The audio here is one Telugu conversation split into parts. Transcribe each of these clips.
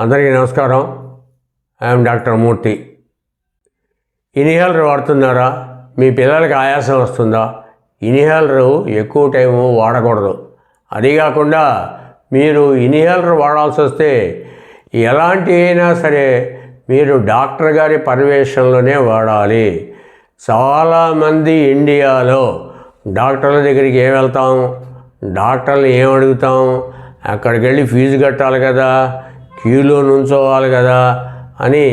అందరికీ నమస్కారం. ఐఎమ్ డాక్టర్ మూర్తి ఇన్హేలర్ వాడుతున్నారా? మీ పిల్లలకి ఆయాసం వస్తుందా? ఇన్హేలర్ ఎక్కువ టైము వాడకూడదు. అది కాకుండా మీరు ఇన్హేలర్ వాడాల్సి వస్తే ఎలాంటి అయినా సరే మీరు డాక్టర్ గారి పర్యవేక్షణలోనే వాడాలి. చాలామంది ఇండియాలో డాక్టర్ల దగ్గరికి ఏం వెళ్తాం? డాక్టర్లు ఏం అడుగుతాం? అక్కడికి వెళ్ళి ఫీజు కట్టాలి కదా. క్యూలో నుంచోవాలి కదా అని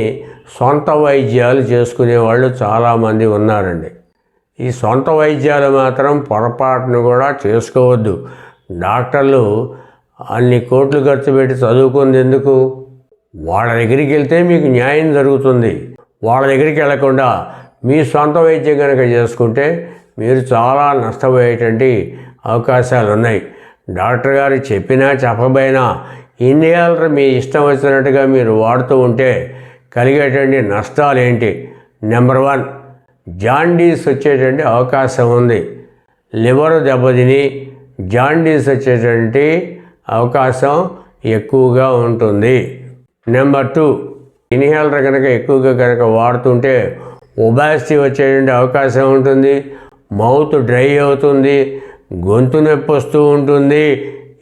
సొంత వైద్యాలు చేసుకునే వాళ్ళు చాలామంది ఉన్నారండి. ఈ సొంత వైద్యాలు మాత్రం పొరపాటును కూడా చేసుకోవద్దు. డాక్టర్లు అన్ని కోట్లు ఖర్చు పెట్టి చదువుకుంది ఎందుకు? వాళ్ళ దగ్గరికి వెళ్తే మీకు న్యాయం జరుగుతుంది. వాళ్ళ దగ్గరికి వెళ్ళకుండా మీ సొంత వైద్యం కనుక చేసుకుంటే మీరు చాలా నష్టపోయేటువంటి అవకాశాలు ఉన్నాయి డాక్టర్ గారు చెప్పినా చెప్పబోయినా ఇన్హేలర్ మీ ఇష్టం వచ్చినట్టుగా మీరు వాడుతూ ఉంటే కలిగేటువంటి నష్టాలు ఏంటి నెంబర్ వన్ జాండీస్ వచ్చేటువంటి అవకాశం ఉంది. లివర్ దెబ్బతిని జాండీస్ వచ్చేటువంటి అవకాశం ఎక్కువగా ఉంటుంది. నెంబర్ టూ ఇన్హేలర్ కనుక ఎక్కువగా కనుక వాడుతుంటే ఒబాసిటీ వచ్చేటువంటి అవకాశం ఉంటుంది. మౌత్ డ్రై అవుతుంది. గొంతు నొప్పి వస్తూ ఉంటుంది.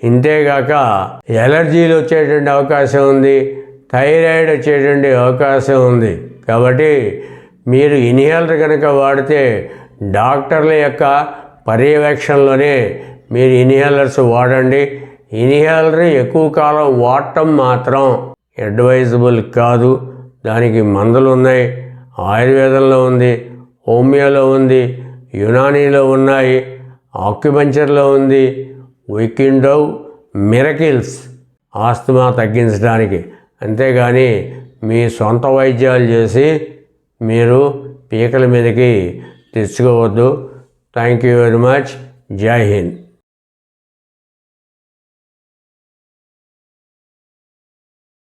ఇంతేగాక ఎలర్జీలు వచ్చేటువంటి అవకాశం ఉంది థైరాయిడ్ వచ్చేటువంటి అవకాశం ఉంది. కాబట్టి మీరు ఇన్హేలర్ కనుక వాడితే డాక్టర్ల యొక్క పర్యవేక్షణలోనే మీరు ఇన్హేలర్స్ వాడండి. ఇన్హేలర్ ఎక్కువ కాలం వాడటం మాత్రం అడ్వైజబుల్ కాదు. దానికి మందులు ఉన్నాయి ఆయుర్వేదంలో ఉంది హోమియోలో ఉంది యునానీలో ఉన్నాయి ఆక్యుపంచర్లో ఉంది వికిండో మిరకిల్స్ ఆస్తమా తగ్గించడానికి. అంతేగాని మీ సొంత వైద్యాలు చేసి మీరు పీకల మీదకి తెచ్చుకోవద్దు. థ్యాంక్ యూ వెరీ మచ్ జై హింద్